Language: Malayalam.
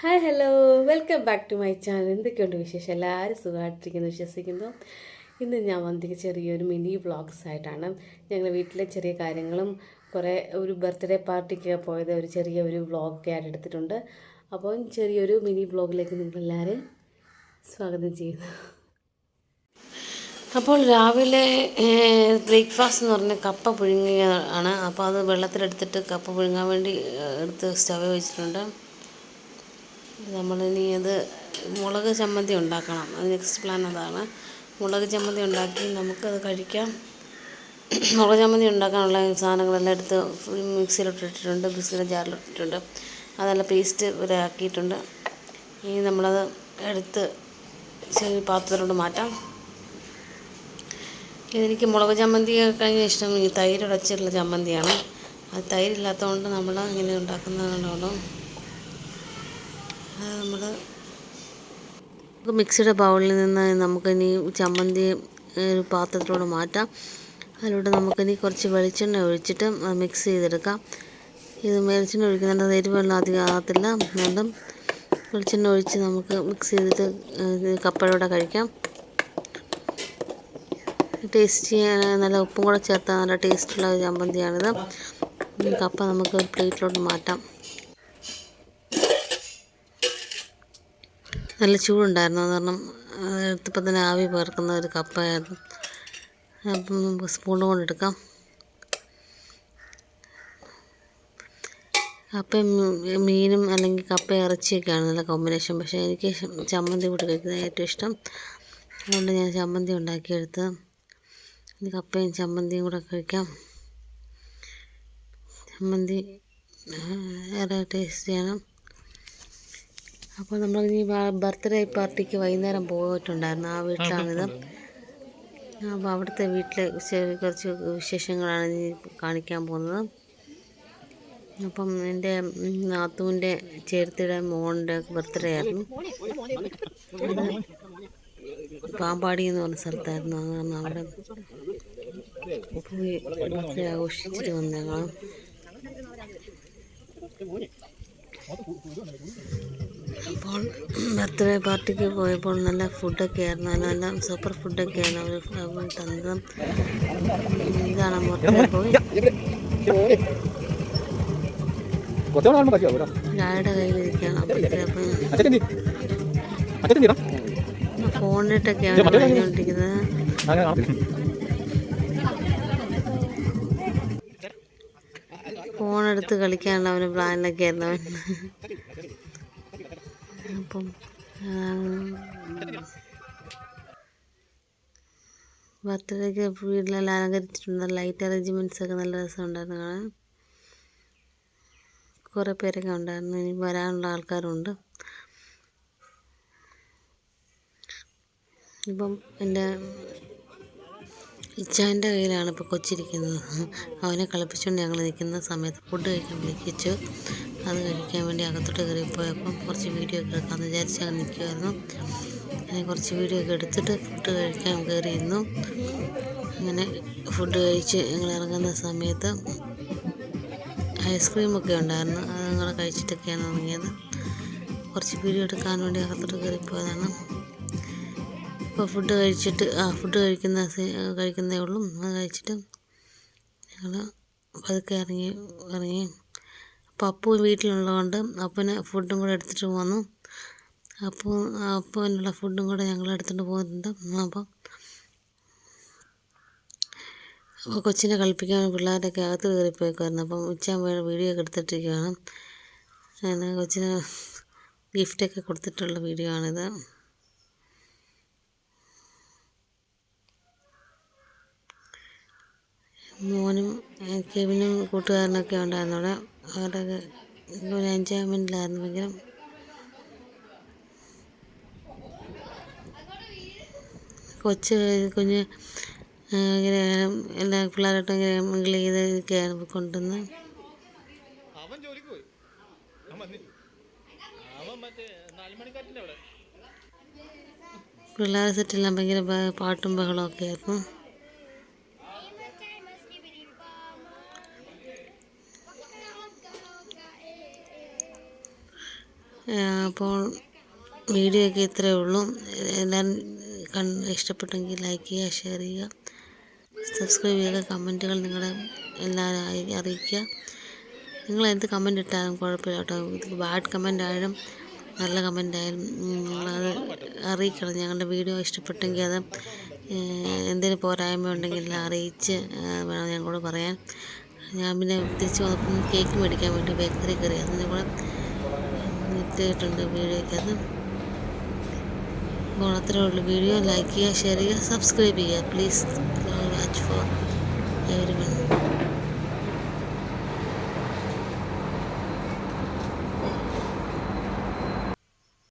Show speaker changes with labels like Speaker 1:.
Speaker 1: Hi hello welcome back to my channel എന്തൊക്കെയുണ്ട് വിശേഷം? എല്ലാവരും സുഖമായിട്ടിരിക്കുന്നു വിശ്വസിക്കുന്നു. ഇന്ന് ഞാൻ വന്നിട്ട് ചെറിയൊരു മിനി വ്ളോഗ്സ് ആയിട്ടാണ്. ഞങ്ങൾ വീട്ടിലെ ചെറിയ കാര്യങ്ങളും കുറേ ഒരു ബർത്ത്ഡേ പാർട്ടിക്ക് പോയത് ഒരു ചെറിയ ഒരു വ്ളോഗൊക്കെ ആയിട്ട് എടുത്തിട്ടുണ്ട്. അപ്പോൾ ചെറിയൊരു മിനി വ്ളോഗിലേക്ക് നിങ്ങളെല്ലാവരെയും സ്വാഗതം ചെയ്യുന്നു. അപ്പോൾ രാവിലെ ബ്രേക്ക്ഫാസ്റ്റ് എന്ന് പറഞ്ഞാൽ കപ്പ പുഴുങ്ങിയാണ് അപ്പോൾ അത് വെള്ളത്തിലെടുത്തിട്ട് കപ്പ പുഴുങ്ങാൻ വേണ്ടി എടുത്ത് സ്റ്റവ് വെച്ചിട്ടുണ്ട്. നമ്മളിനി അത് മുളക് ചമ്മന്തി ഉണ്ടാക്കണം. അത് നെക്സ്റ്റ് പ്ലാൻ അതാണ്. മുളക് ചമ്മന്തി ഉണ്ടാക്കി നമുക്കത് കഴിക്കാം. മുളക് ചമ്മന്തി ഉണ്ടാക്കാനുള്ള സാധനങ്ങളെല്ലാം എടുത്ത് മിക്സിയിലിട്ടിട്ടുണ്ട് മിക്സിയുടെ ജാറിലിട്ടിട്ടുണ്ട്. അതെല്ലാം പേസ്റ്റ് വരെ ആക്കിയിട്ടുണ്ട്. ഇനി നമ്മളത് എടുത്ത് ചെറിയ പാത്രത്തിലോട്ട് മാറ്റാം. ഇതെനിക്ക് മുളക് ചമ്മന്തി കഴിഞ്ഞ ഇഷ്ടം ഈ തൈര് ഉടച്ചിട്ടുള്ള ചമ്മന്തിയാണ്. അത് തൈരില്ലാത്തതുകൊണ്ട് നമ്മൾ ഇങ്ങനെ ഉണ്ടാക്കുന്നതുകൊണ്ടും അത് നമ്മൾ മിക്സിയുടെ ബൗളിൽ നിന്ന് നമുക്കിനി ചമ്മന്തി ഒരു പാത്രത്തിലോട്ട് മാറ്റാം. അതിലൂടെ നമുക്കിനി കുറച്ച് വെളിച്ചെണ്ണ ഒഴിച്ചിട്ട് മിക്സ് ചെയ്തെടുക്കാം. ഇത് വെളിച്ചെണ്ണ ഒഴിക്കുന്നുണ്ട് എരിവെള്ളം അധികം ആകത്തില്ല. അതുകൊണ്ടും വെളിച്ചെണ്ണ ഒഴിച്ച് നമുക്ക് മിക്സ് ചെയ്തിട്ട് കപ്പയോടെ കഴിക്കാം. ടേസ്റ്റ് നല്ല ഉപ്പും കൂടെ ചേർത്താൽ നല്ല ടേസ്റ്റുള്ള ചമ്മന്തിയാണിത്. കപ്പ നമുക്ക് പ്ലേറ്റിലോട്ട് മാറ്റാം. നല്ല ചൂടുണ്ടായിരുന്നു. അത് കാരണം എടുത്തപ്പോൾ തന്നെ ആവി പേർക്കുന്ന ഒരു കപ്പയായിരുന്നു അപ്പം നമുക്ക് സ്പൂൺ കൊണ്ടെടുക്കാം കപ്പയും മീനും അല്ലെങ്കിൽ കപ്പ ഇറച്ചിയൊക്കെയാണ് നല്ല കോമ്പിനേഷൻ പക്ഷേ എനിക്ക് ചമ്മന്തി കൂട്ടി കഴിക്കുന്നത് ഏറ്റവും ഇഷ്ടം. അതുകൊണ്ട് ഞാൻ ചമ്മന്തി ഉണ്ടാക്കിയെടുത്ത് കപ്പയും ചമ്മന്തിയും കൂടെ കഴിക്കാം. ചമ്മന്തി ഏറെ ടേസ്റ്റിയാണ് അപ്പോൾ നമ്മൾ ഈ ബർത്ത്ഡേ പാർട്ടിക്ക് വൈകുന്നേരം പോയിട്ടുണ്ടായിരുന്നു. ആ വീട്ടിലാണിത്. അപ്പോൾ അവിടുത്തെ വീട്ടിലെ കുറച്ച് വിശേഷങ്ങളാണ് കാണിക്കാൻ പോകുന്നത്. അപ്പം എന്റെ നാത്തുവിന്റെ ചേർത്തിയുടെ മോളുടെ ബർത്ത്ഡേ ആയിരുന്നു. പാമ്പാടി എന്ന് പറഞ്ഞ സ്ഥലത്തായിരുന്നു. അത് കാരണം അവിടെ പോയി ബർത്ത്ഡേ ആഘോഷിച്ചിട്ട് അപ്പോൾ ബർത്ത്ഡേ പാർട്ടിക്ക് പോയപ്പോൾ നല്ല ഫുഡൊക്കെ ആയിരുന്നു. നല്ല സൂപ്പർ ഫുഡൊക്കെ ആയിരുന്നു. അവർ തന്നത്. ഇതാണ് പോയി ഡാഡിയുടെ കയ്യിലിരിക്കുകയാണ്
Speaker 2: അപ്പോഴത്തേക്കും
Speaker 1: ഫോണിലിട്ടൊക്കെയാണ് പറഞ്ഞുകൊണ്ടിരിക്കുന്നത് ഫോണെടുത്ത് കളിക്കാനുള്ള അവന് പ്ലാനിലൊക്കെ ആയിരുന്നു. അവൻ അപ്പം ബർത്ത്ഡേക്ക് വീട്ടിലെല്ലാം അലങ്കരിച്ചിട്ടുണ്ട്. ലൈറ്റ് അറേഞ്ച്മെന്റ്സ് ഒക്കെ നല്ല രസമുണ്ടായിരുന്നു കാണാൻ. കുറേ പേരൊക്കെ ഉണ്ടായിരുന്നു. ഇനി വരാനുള്ള ആൾക്കാരുണ്ട്. ഇപ്പം എന്റെ ഇച്ചാന്റെ കയ്യിലാണ് ഇപ്പോൾ കൊച്ചിരിക്കുന്നത്. അവനെ കളിപ്പിച്ചുകൊണ്ട് ഞങ്ങൾ നിൽക്കുന്ന സമയത്ത് ഫുഡ് കഴിക്കാൻ വിളിപ്പിച്ചു അത് കഴിക്കാൻ വേണ്ടി അകത്തോട്ട് കയറിപ്പോയപ്പം കുറച്ച് വീഡിയോ ഒക്കെ എടുക്കാമെന്ന് വിചാരിച്ച് അങ്ങ് നിൽക്കുമായിരുന്നു അങ്ങനെ കുറച്ച് വീഡിയോ ഒക്കെ എടുത്തിട്ട് ഫുഡ് കഴിക്കാൻ കയറിയിരുന്നു. അങ്ങനെ ഫുഡ് കഴിച്ച് ഞങ്ങൾ ഇറങ്ങുന്ന സമയത്ത് ഐസ്ക്രീമൊക്കെ ഉണ്ടായിരുന്നു. അത് ഞങ്ങൾ കഴിച്ചിട്ടൊക്കെയാണ് ഇറങ്ങിയത്. കുറച്ച് വീഡിയോ എടുക്കാൻ വേണ്ടി അകത്തോട്ട് കയറിപ്പോയതാണ്. ഇപ്പോൾ ഫുഡ് കഴിച്ചിട്ട് ആ ഫുഡ് കഴിക്കുന്ന കഴിക്കുന്നേ ഉള്ളൂ. അത് കഴിച്ചിട്ട് ഞങ്ങൾ പതുക്കെ ഇറങ്ങി ഇറങ്ങി. അപ്പോൾ അപ്പു വീട്ടിലുള്ളതുകൊണ്ട് അപ്പന് ഫുഡും കൂടെ എടുത്തിട്ട് പോന്നു. അപ്പോൾ അപ്പനുള്ള ഫുഡും കൂടെ ഞങ്ങൾ എടുത്തിട്ട് പോകുന്നുണ്ട് അപ്പോൾ അപ്പോൾ കൊച്ചിനെ കളിപ്പിക്കാൻ പിള്ളേരൊക്കെ അകത്ത് കയറിപ്പോയിക്കുമായിരുന്നു അപ്പം ഉച്ച വീഡിയോ ഒക്കെ എടുത്തിട്ടിരിക്കുകയാണ് കൊച്ചിന് ഗിഫ്റ്റൊക്കെ കൊടുത്തിട്ടുള്ള വീഡിയോ ആണിത്. മോനും കെവിനും കൂട്ടുകാരനൊക്കെ ഉണ്ടായിരുന്നു അവിടെ. അവരുടെ ഒരു എൻജോയ്മെന്റിലായിരുന്നു ഭയങ്കര. കൊച്ച് കുഞ്ഞ് ഇങ്ങനെ എല്ലാ പിള്ളേരോട്ടും ഇങ്ങനെ മിങ്കിൾ ചെയ്ത് ഒക്കെയാണ് കൊണ്ടുവന്ന്. പിള്ളേർ സെറ്റെല്ലാം ഭയങ്കര പാട്ടും ബഹളമൊക്കെ ആയിരുന്നു. അപ്പോൾ വീഡിയോ ഒക്കെ ഇത്രയേ ഉള്ളൂ. എല്ലാവരും കണ്ട് ഇഷ്ടപ്പെട്ടെങ്കിൽ ലൈക്ക് ചെയ്യുക ഷെയർ ചെയ്യുക സബ്സ്ക്രൈബ് ചെയ്യുക കമന്റുകൾ നിങ്ങളെ എല്ലാവരും അറി- അറിയിക്കുക. നിങ്ങൾ എന്ത് കമന്റ് ഇട്ടാലും കുഴപ്പമില്ല കേട്ടോ. ഇത് ബാഡ് കമന്റ് ആയാലും നല്ല കമന്റ് ആയാലും നിങ്ങളത് അറിയിക്കണം. ഞങ്ങളുടെ വീഡിയോ ഇഷ്ടപ്പെട്ടെങ്കിൽ അത് എന്തെങ്കിലും പോരായ്മ ഉണ്ടെങ്കിൽ അറിയിച്ച് വേണം ഞങ്ങളോട് പറയാൻ. ഞാൻ പിന്നെ തിരിച്ച് വന്നപ്പം കേക്ക് മേടിക്കാൻ വേണ്ടി ബേക്കറി കയറി. അതിന്റെ കൂടെ ഇട്ടിട്ടുണ്ട് വീഡിയോയ്ക്കകത്ത് അപ്പോൾ അത്രേ ഉള്ളൂ. വീഡിയോ ലൈക്ക് ചെയ്യുക ഷെയർ ചെയ്യുക സബ്സ്ക്രൈബ് ചെയ്യുക. Please watch for everyone